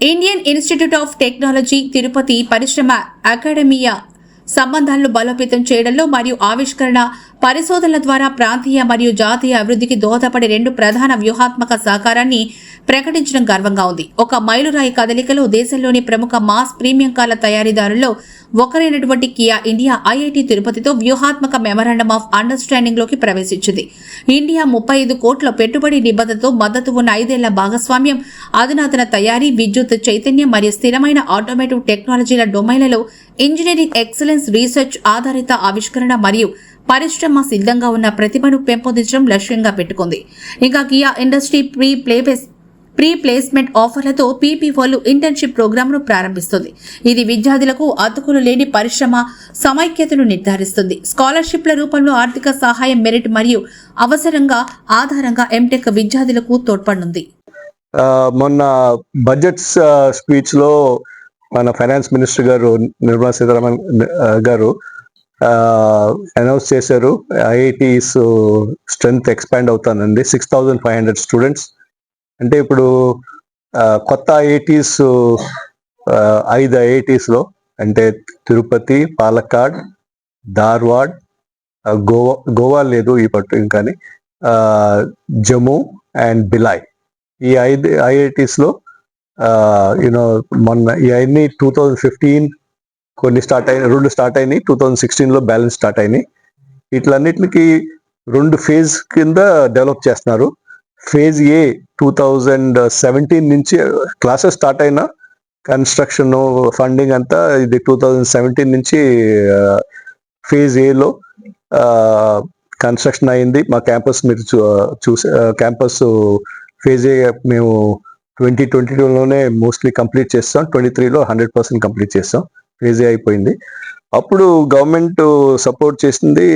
Indian Institute of Technology Tirupati పరిశ్రమ academia సంబంధాలను బలోపేతం చేయడంలో మరియు ఆవిష్కరణ పరిశోధనల ద్వారా ప్రాంతీయ మరియు జాతీయ అభివృద్ధికి దోహదపడే రెండు ప్రధాన వ్యూహాత్మక సహకారాన్ని ప్రకటించడం గర్వంగా ఉంది. ఒక మైలురాయి కదలికలో దేశంలోని ప్రముఖ మాస్ ప్రీమియం కార్ల తయారీదారుల్లో ఒకరైనటువంటి కియా ఇండియా ఐఐటి తిరుపతితో వ్యూహాత్మక మెమరాండం ఆఫ్ అండర్స్టాండింగ్లోకి ప్రవేశించింది. ఇండియా ముప్పై ఐదు కోట్ల పెట్టుబడి నిబద్ధతతో మద్దతు ఉన్న ఐదేళ్ళ భాగస్వామ్యం అధునాతన తయారీ విద్యుత్ చైతన్యం మరియు స్థిరమైన ఆటోమేటివ్ టెక్నాలజీల డొమైన్లలో ఇంజనీరింగ్ ఎక్సలెన్స్ రీసెర్చ్ ఆధారిత ఆవిష్కరణ మరియు పరిశ్రమ సిద్ధంగా ఉన్న ప్రతిభను పెంపొందించడం లక్ష్యంగా పెట్టుకుంది. ఇంకా కియా ఇండస్ట్రీ ప్రీ ప్లేబెస్ ప్రీ ప్లేస్మెంట్ ఆఫర్లతో పీపీఓలు ఇంటర్న్షిప్ ప్రోగ్రాంను ప్రారంభిస్తుంది. ఇది విద్యార్థులకు అతుకులు లేని పరిశ్రమ సమైక్యతను నిర్ధారిస్తుంది. స్కాలర్షిప్ల రూపంలో ఆర్థిక సహాయం మెరిట్ మరియు అవసరంగా ఆధారంగా ఎంటెక్ విద్యార్థులకు తోడ్పడనుంది. మొన్న బడ్జెట్ స్పీచ్లో మన ఫైనాన్స్ మినిస్టర్ గారు నిర్మలా సీతారామన్ గారు అనౌన్స్ చేశారు ఐఐటీస్ స్ట్రెంగ్త్ ఎక్స్పాండ్ అవుతానండి. Six thousand five hundred students. అంటే ఇప్పుడు కొత్త ఐఐటీస్ ఐదు ఐఐటీస్లో అంటే తిరుపతి పాలక్కాడ్ ధార్వాడ్ గోవా గోవా లేదు ఈ పట్టు ఇంకాని జమ్మూ అండ్ బిలాయ్. ఈ ఐదు ఐఐటిస్లో యూనో మొన్న ఇవన్నీ టూ థౌజండ్ ఫిఫ్టీన్ కొన్ని స్టార్ట్ అయినాయి రెండు స్టార్ట్ అయినాయి టూ థౌజండ్ సిక్స్టీన్లో బ్యాలెన్స్ స్టార్ట్ అయినాయి. వీటిలన్నిటికి రెండు ఫేజ్ కింద డెవలప్ చేస్తున్నారు. Phase A two thousand seventeen నుంచి క్లాసెస్ స్టార్ట్ అయినా కన్స్ట్రక్షన్ ఫండింగ్ అంతా ఇది టూ థౌజండ్ సెవెంటీన్ నుంచి ఫేజ్ ఏలో కన్స్ట్రక్షన్ అయింది. మా క్యాంపస్ మీరు చూ- చూసే క్యాంపస్ ఫేజ్ ఏ మేము ట్వంటీ ట్వంటీ టూలోనే మోస్ట్లీ కంప్లీట్ చేస్తాం. ట్వంటీ త్రీలో హండ్రెడ్ పర్సెంట్ కంప్లీట్ చేస్తాం. క్రేజీ అయిపోయింది. అప్పుడు గవర్నమెంట్ సపోర్ట్ చేసింది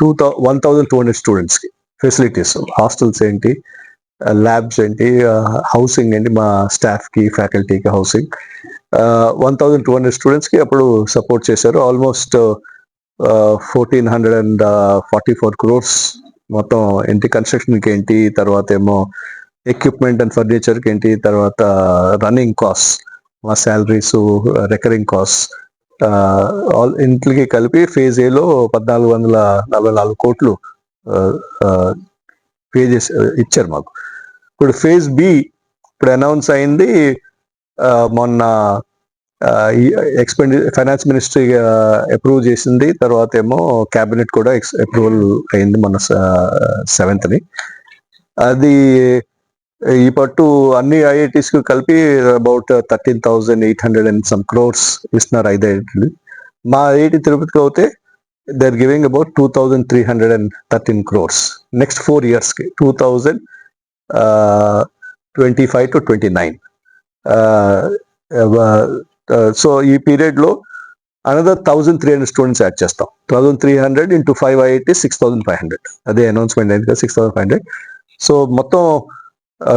two thou one thousand two hundred స్టూడెంట్స్కి ఫెసిలిటీస్ హాస్టల్స్ ఏంటి ల్యాబ్స్ ఏంటి హౌసింగ్ ఏంటి మా స్టాఫ్కి ఫ్యాకల్టీకి housing one thousand two hundred స్టూడెంట్స్కి అప్పుడు సపోర్ట్ చేశారు. Almost fourteen hundred and forty four crores మొత్తం ఏంటి కన్స్ట్రక్షన్కి ఏంటి తర్వాత ఏమో ఎక్విప్మెంట్ అండ్ ఫర్నిచర్కి ఏంటి? తర్వాత uh, రన్నింగ్ కాస్ట్ మా శాలరీస్ రికరింగ్ కాస్ట్ ఆల్ ఇంటికి కలిపి ఫేజ్ ఏలో పద్నాలుగు వందల నలభై నాలుగు కోట్లు uh, uh, పే చేసి ఇచ్చారు మాకు. ఇప్పుడు ఫేజ్ బి ఇప్పుడు అనౌన్స్ అయింది మొన్న ఎక్స్పెండి ఫైనాన్స్ మినిస్ట్రీ అప్రూవ్ చేసింది తర్వాత ఏమో క్యాబినెట్ కూడా అప్రూవల్ అయింది మొన్న సెవెంత్ని అది ఈ పట్టు అన్ని ఐఐటీస్కు కలిపి about thirteen thousand eight hundred and some crores ఇస్తున్నారు ఐదు ఐఐటీలు. మా ఐఐటి తిరుపతికి అయితే they are giving about two thousand three hundred and thirteen crores next four ఇయర్స్కి two thousand twenty five to twenty nine so ఈ పీరియడ్లో another thousand three hundred students add చేస్తాం. Thousand three hundred into five IIT six thousand five hundred అదే announcement అయింది కదా six thousand five hundred so మొత్తం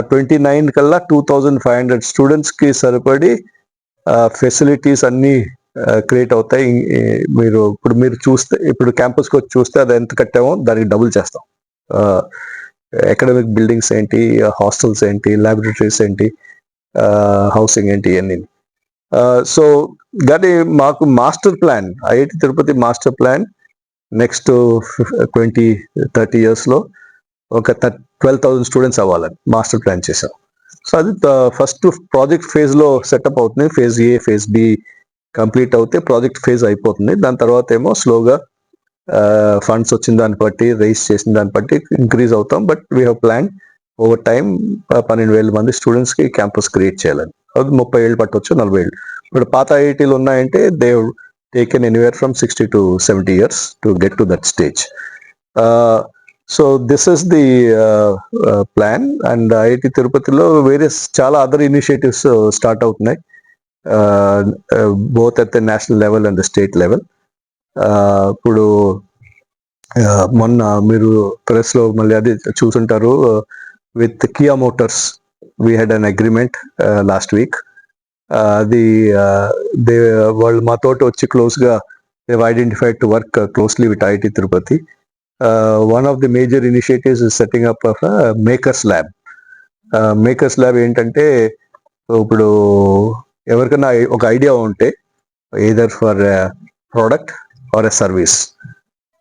twenty nine కల్లా two thousand five hundred స్టూడెంట్స్కి సరిపడి ఫెసిలిటీస్ అన్నీ క్రియేట్ అవుతాయి. మీరు ఇప్పుడు మీరు చూస్తే ఇప్పుడు క్యాంపస్కి వచ్చి చూస్తే అది ఎంత కట్టామో దానికి డబుల్ చేస్తాం. అకాడమిక్ బిల్డింగ్స్ ఏంటి హాస్టల్స్ ఏంటి ల్యాబొరేటరీస్ ఏంటి హౌసింగ్ ఏంటి ఇవన్నీ. సో కానీ మాకు master plan IIT Tirupati master plan next twenty thirty ఇయర్స్లో ఒక ట్వెల్వ్ థౌసండ్ స్టూడెంట్స్ అవ్వాలని మాస్టర్ ప్లాన్ చేసాం సో అది ఫస్ట్ ప్రాజెక్ట్ ఫేజ్లో సెటప్ అవుతుంది phase A phase B complete అవుతే ప్రాజెక్ట్ ఫేజ్ అయిపోతుంది. దాని తర్వాత ఏమో స్లోగా ఫండ్స్ వచ్చిన దాన్ని బట్టి రైస్ చేసిన దాన్ని బట్టి ఇంక్రీజ్ అవుతాం. But we have plan over time పన్నెండు వేల మంది స్టూడెంట్స్కి క్యాంపస్ క్రియేట్ చేయాలని. అది ముప్పై ఏళ్ళు పట్టవచ్చు నలభై ఏళ్ళు. ఇప్పుడు పాత ఐఐటీలు ఉన్నాయంటే they taken anywhere from sixty to seventy years to get to that stage so this is the plan and IIT తిరుపతిలో వేరియస్ చాలా అదర్ ఇనిషియేటివ్స్ స్టార్ట్ అవుతున్నాయి. Both at the national level and the state level ఇప్పుడు మొన్న మీరు ప్రెస్లో మళ్ళీ అది చూసుంటారు with Kia Motors we had an agreement last week అది దే వాళ్ళు మాతోటి వచ్చి క్లోజ్గా they've identified to work closely with IIT Tirupati one of the major initiatives setting up of makers lab makers lab ఏంటంటే ఇప్పుడు ఎవరికైనా ఒక ఐడియా ఉంటే either for product or a service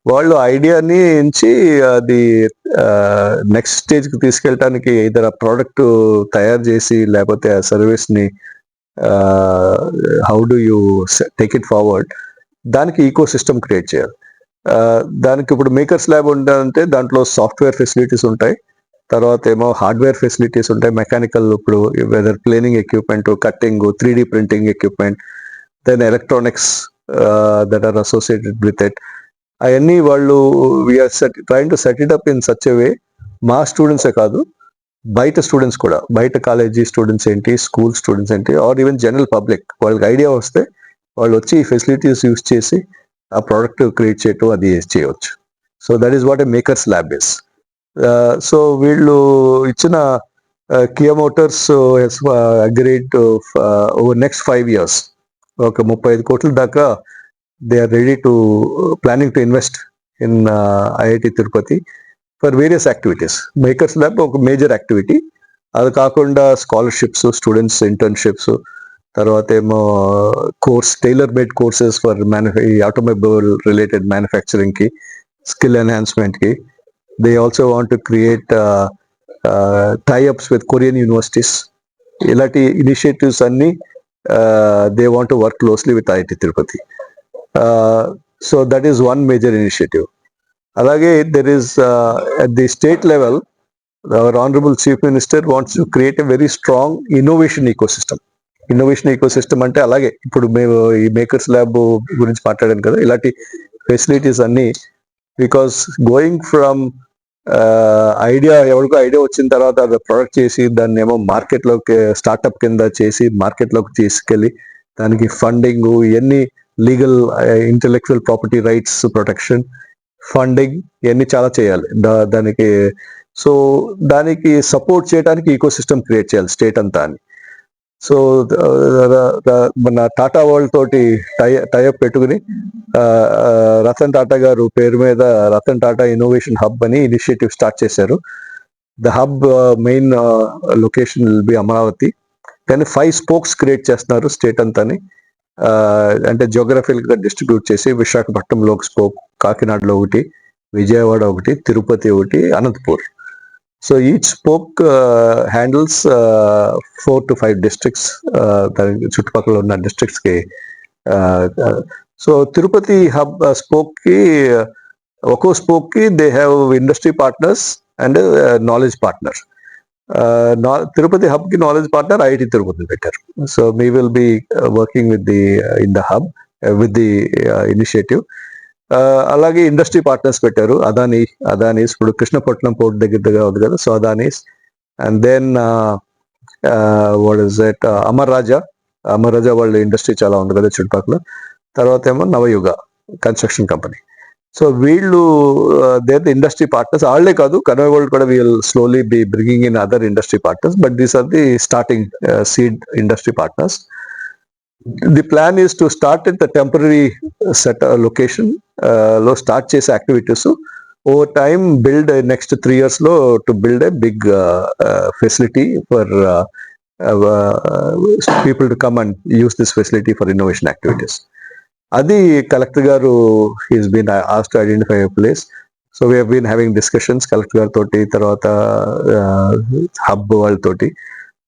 వాళ్ళు ఐడియాని ఎంచి అది uh, నెక్స్ట్ స్టేజ్కి తీసుకెళ్ళటానికి ఆ ప్రోడక్ట్ తయారు చేసి లేకపోతే ఆ సర్వీస్ని how do you take it forward దానికి ఈకో సిస్టమ్ క్రియేట్ చేయాలి. దానికి ఇప్పుడు మేకర్స్ ల్యాబ్ ఉండాలంటే దాంట్లో సాఫ్ట్వేర్ ఫెసిలిటీస్ ఉంటాయి. తర్వాత ఏమో హార్డ్వేర్ ఫెసిలిటీస్ ఉంటాయి. మెకానికల్ ఇప్పుడు whether planing equipment cutting three D printing equipment then electronics that are associated with it. అవన్నీ వాళ్ళు we're set train to set it up in such way. మా స్టూడెంట్సే కాదు బయట స్టూడెంట్స్ కూడా. బయట కాలేజీ స్టూడెంట్స్ ఏంటి స్కూల్ స్టూడెంట్స్ ఏంటి ఆర్ ఈవెన్ జనరల్ పబ్లిక్. వాళ్ళకి ఐడియా వస్తే వాళ్ళు వచ్చి ఈ ఫెసిలిటీస్ యూస్ చేసి ఆ ప్రోడక్ట్ క్రియేట్ చేయటం అది చేయవచ్చు. So that is what a makers lab is so వీళ్ళు ఇచ్చిన Kia Motors agreed over next five years ఒక ముప్పై ఐదు కోట్ల దాకా they are ready to planning to invest in IIT Tirupati for various activities makers lab ఒక major activity అది కాకుండా స్కాలర్షిప్స్ స్టూడెంట్స్ ఇంటర్న్షిప్స్ తర్వాత ఏమో course tailor made courses for manufa automobile related మ్యానుఫ్యాక్చరింగ్కి skill ఎన్హాన్స్మెంట్కి they also want to create tie-ups with Korean universities ఇలాంటి initiatives అన్నీ they want to work closely with IIT Tirupati so that is one major initiative అలాగే there is at the state level our honourable chief minister wants to create a very strong innovation ecosystem innovation ecosystem అంటే అలాగే. ఇప్పుడు మేము ఈ makers lab గురించి మాట్లాడాను కదా ఇలాంటి ఫెసిలిటీస్ అన్ని బికాస్ గోయింగ్ ఫ్రమ్ ఐడియా ఎవరికో ఐడియా వచ్చిన తర్వాత అది ప్రొడక్ట్ చేసి దాన్ని ఏమో మార్కెట్లోకి స్టార్ట్అప్ కింద చేసి మార్కెట్లోకి తీసుకెళ్ళి దానికి ఫండింగ్ ఇవన్నీ legal intellectual property rights protection funding ఇవన్నీ చాలా చేయాలి. దానికి సో దానికి సపోర్ట్ చేయడానికి ఈకో సిస్టమ్ క్రియేట్ చేయాలి స్టేట్ అంతా అని. సో మన టాటా వరల్డ్ తోటి టై టైఅప్ పెట్టుకుని రతన్ టాటా గారు పేరు మీద రతన్ టాటా ఇన్నోవేషన్ హబ్ అని ఇనిషియేటివ్ స్టార్ట్ చేశారు. The hub main location will be Amaravati. కానీ ఫైవ్ స్పోక్స్ క్రియేట్ చేస్తున్నారు స్టేట్ అంతాని. అంటే జోగ్రఫికల్గా డిస్ట్రిబ్యూట్ చేసి విశాఖపట్నంలో ఒక స్పోక్ కాకినాడలో ఒకటి విజయవాడ ఒకటి తిరుపతి ఒకటి Anantapur. So each spoke handles four to five districts దాని చుట్టుపక్కల ఉన్న districts కి సో తిరుపతి హబ్ స్పోక్కి ఒక్కో స్పోక్కి they have industry partners and knowledge partner Tirupati హబ్కి knowledge partner IIT Tirupati పెట్టారు so we will be working with the in the hub with the initiative అలాగే industry partners పెట్టారు. అదానీ అదానీస్ ఇప్పుడు కృష్ణపట్నం పోర్ట్ దగ్గర ఉంది కదా so Adanis. And then what is that Amara Raja. Amara Raja వాళ్ళ industry చాలా ఉంది కదా చుట్టుపక్కల. తర్వాత ఏమో నవయుగ కన్స్ట్రక్షన్ కంపెనీ. సో వీళ్ళు దే ద ఇండస్ట్రీ పార్ట్నర్స్ వాళ్ళే కాదు కన్వే వరల్డ్ కూడా we'll slowly be bringing in other industry partners but these are the starting seed industry partners the plan is to start at the temporary set లొకేషన్లో start చేసే activities over time build next three ఇయర్స్లో to build a big facility for people to come and use this facility for innovation activities అది collector గారు he's been as to identify place so we been having discussions collector గారితో తర్వాత hub వాళ్ళతోటి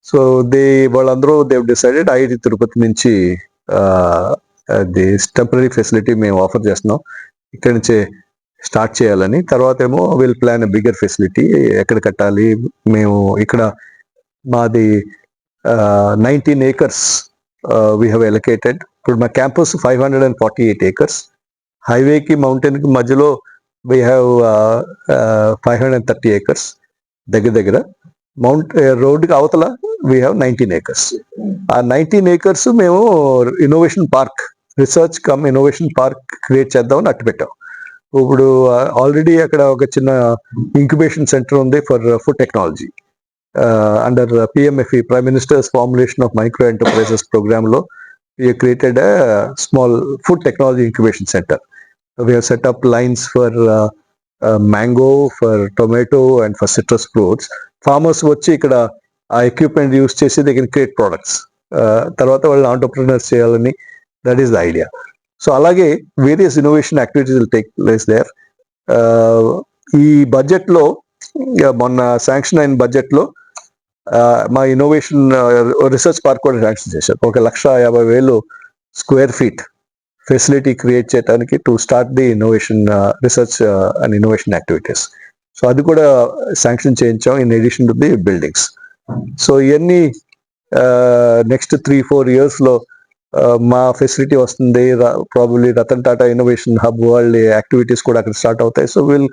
so they వాళ్ళందరూ Dev decided IIT Tirupati నుంచి the temporary facility మేము offer చేస్తున్నాం. ఇక్కడి నుంచే స్టార్ట్ చేయాలని. తర్వాత ఏమో విల్ ప్లాన్ బిగ్గర్ ఫెసిలిటీ ఎక్కడ కట్టాలి. మేము ఇక్కడ మాది nineteen acres we have allocated ఇప్పుడు మా campus five hundred and forty eight acres హైవేకి మౌంటైన్కి మధ్యలో we have five hundred and thirty acres దగ్గర దగ్గర. మౌంట్ రోడ్డుకి అవతల వీ హ్యావ్ నైన్టీన్ ఏకర్స్ ఆ నైన్టీన్ ఏకర్స్ మేము innovation park research cum innovation park create చేద్దామని అట్టు పెట్టాం. ఇప్పుడు ఆల్రెడీ అక్కడ ఒక చిన్న ఇంక్యుబేషన్ సెంటర్ ఉంది for food technology under PMFE prime minister's formulation of micro enterprises ప్రోగ్రామ్లో created small food technology incubation centre we have set up lines for uh, uh, mango, for tomato, and for citrus fruits. Farmers వచ్చి ఇక్కడ ఆ equipment use చేసి they can create products తర్వాత వాళ్ళు entrepreneurs చేయాలని that is the idea so అలాగే various innovation activities will take place there ఈ బడ్జెట్లో మొన్న శాంక్షన్ అయిన బడ్జెట్లో మా ఇన్నోవేషన్ రీసెర్చ్ పార్క్ కూడా శాంక్షన్ చేశారు. ఒక లక్ష యాభై వేలు స్క్వేర్ ఫీట్ ఫెసిలిటీ క్రియేట్ చేయడానికి to start the innovation research and innovation activities so అది కూడా శాంక్షన్ చేయించాం in addition to the buildings. So ఇవన్నీ నెక్స్ట్ త్రీ ఫోర్ ఇయర్స్లో మా ఫెసిలిటీ వస్తుంది. Probably Ratan Tata innovation hub వాళ్ళ యాక్టివిటీస్ కూడా అక్కడ స్టార్ట్ అవుతాయి. So will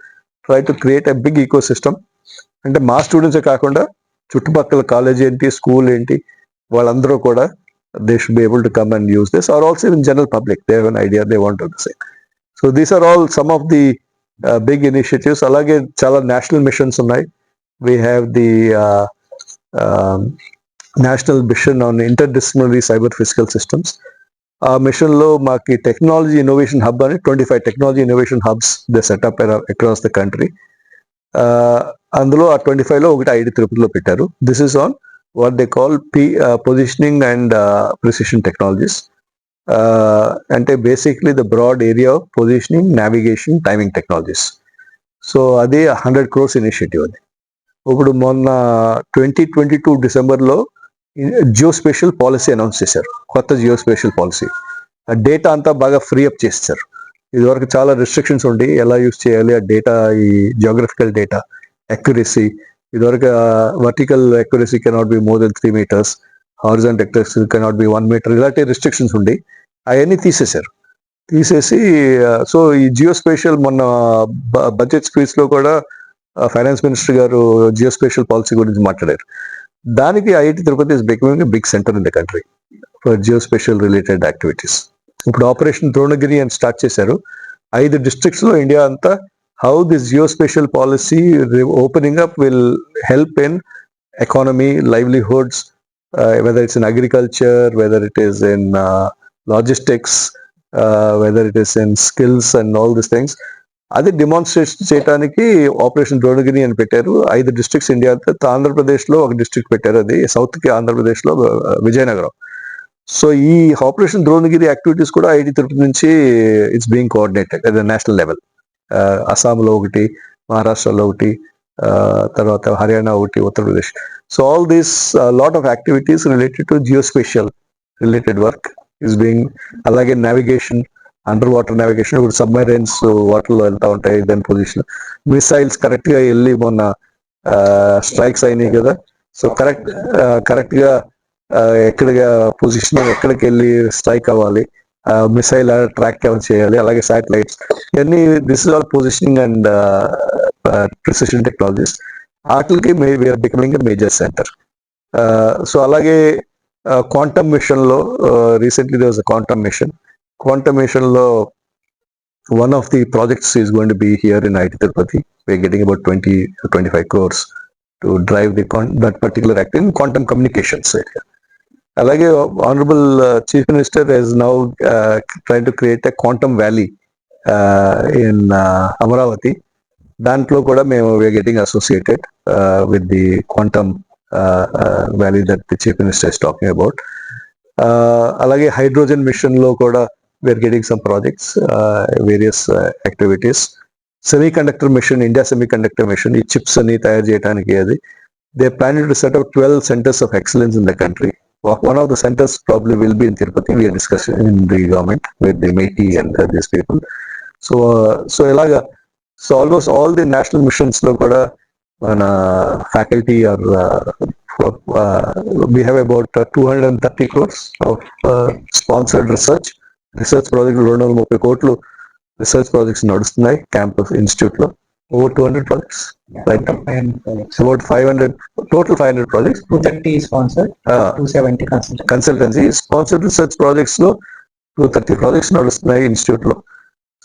try to create a big ecosystem అంటే మా స్టూడెంట్సే కాకుండా చుట్టుపక్కల కాలేజ్ ఏంటి స్కూల్ ఏంటి వాళ్ళందరూ కూడా they should be able to come and use this or also in general public they have idea they want to so these are all some of the big initiatives అలాగే చాలా national missions ఉన్నాయి. We have the national mission on interdisciplinary cyber physical systems ఆ మిషన్లో మాకి technology innovation hub అని twenty five technology innovation hubs the setup across the country అందులో ఆ twenty ఫైవ్లో ఒకటి ఐడి తిరుపతిలో పెట్టారు. This is on what they call P positioning and precision technologies అంటే basically the broad area of positioning navigation timing technologies so అది hundred crores initiative అది. ఇప్పుడు మొన్న ట్వంటీ ట్వంటీ టూ డిసెంబర్లో జియో స్పెషల్ పాలసీ అనౌన్స్ చేశారు. కొత్త జియో స్పెషల్ పాలసీ ఆ data అంతా బాగా ఫ్రీ అప్ చేస్తారు ఇదివరకు చాలా రిస్ట్రిక్షన్స్ ఉండి ఎలా యూస్ చేయాలి ఆ డేటా ఈ జియోగ్రఫికల్ డేటా అక్యురసీ ఇదివరకు vertical accuracy cannot be more than three metres horizontal accuracy cannot be one metre ఇలాంటి రిస్ట్రిక్షన్స్ ఉండి అవన్నీ తీసేశారు. తీసేసి సో ఈ జియో స్పేషల్ మొన్న బడ్జెట్ స్పీచ్లో కూడా ఫైనాన్స్ మినిస్టర్ గారు జియో పాలసీ గురించి మాట్లాడారు. దానికి IIT Tirupati is becoming big centre in the country for geospatial related activities ఇప్పుడు ఆపరేషన్ ద్రోణగిరి అని స్టార్ట్ చేశారు. ఐదు డిస్ట్రిక్ట్స్లో ఇండియా అంతా how this geospatial policy opening up will help in economy livelihoods whether it's in agriculture whether it is in logistics whether it is in skills and all this things. అది demonstration చేయడానికి operation Dronagiri అని పెట్టారు. ఐదు districts India ఆంధ్రప్రదేశ్లో ఒక district పెట్టారు. అది సౌత్కి uh, విజయనగరం. సో ఈ ఆపరేషన్ ద్రోణగిరి యాక్టివిటీస్ కూడా ఐటి తిరుపతి నుంచి it's being coordinated at the national level అస్సాంలో ఒకటి మహారాష్ట్రలో ఒకటి తర్వాత హర్యానా ఒకటి Uttar Pradesh. So all these lot of activities related to geospatial related work is being అలాగే నావిగేషన్ అండర్ వాటర్ నావిగేషన్ ఇప్పుడు సబ్మెరైన్స్ వాటర్లో వెళ్తా ఉంటాయి దాని పొజిషన్ మిసైల్స్ కరెక్ట్గా వెళ్ళి మొన్న స్ట్రైక్స్ అయినాయి కదా. సో కరెక్ట్ కరెక్ట్గా ఎక్కడిగా పొజిషన్ ఎక్కడికి వెళ్ళి స్ట్రైక్ అవ్వాలి. మిసైల్ ట్రాక్ చేయాలి అలాగే శాటిలైట్స్ ఇవన్నీ this is all positioning and precision technologies వాటికి we're becoming major centre so అలాగే క్వాంటమ్ మిషన్ లో recently they was quantum mission quantum mission లో one of the projects is going to be here in IT Tirupati we're getting about twenty twenty five crores to drive the that particular act in quantum communications area అలాగే honourable chief minister he's now try to create a quantum valley in Amaravati దాంట్లో కూడా మేము we're getting associated with the quantum valley that the chief minister is talking about అలాగే hydrogen మిషన్లో కూడా we're getting some projects various activities semiconductor mission India semiconductor mission ఈ chips అని తయారు చేయడానికి అది they planning to set up twelve centres of excellence in the country one of the centers probably will be in Tirupati. We are discussing in the government with the METI and uh, these people. So, uh, so ఇలాగా so almost all the national మిషన్స్లో కూడా మన faculty or we have about two hundred and thirty crores of sponsored research research project రెండు వందల ముప్పై కోట్లు research projects నడుస్తున్నాయి campus ఇన్స్టిట్యూట్లో. Over two hundred projects right about five hundred total five hundred projects 230 is sponsored, 270 consultant. Consultancy sponsored research ప్రాజెక్ట్స్లో two thirty projects నడుస్తున్నాయి ఇన్స్టిట్యూట్లో.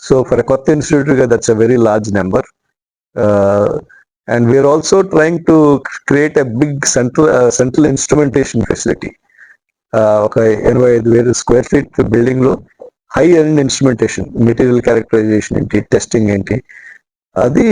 So for కొత్త institute గా that's a very large number and we're also trying to create a big central central instrumentation facility ఒక ఇరవై ఐదు వేల square feet building లో high end instrumentation material characterisation ఏంటి టెస్టింగ్ ఏంటి అది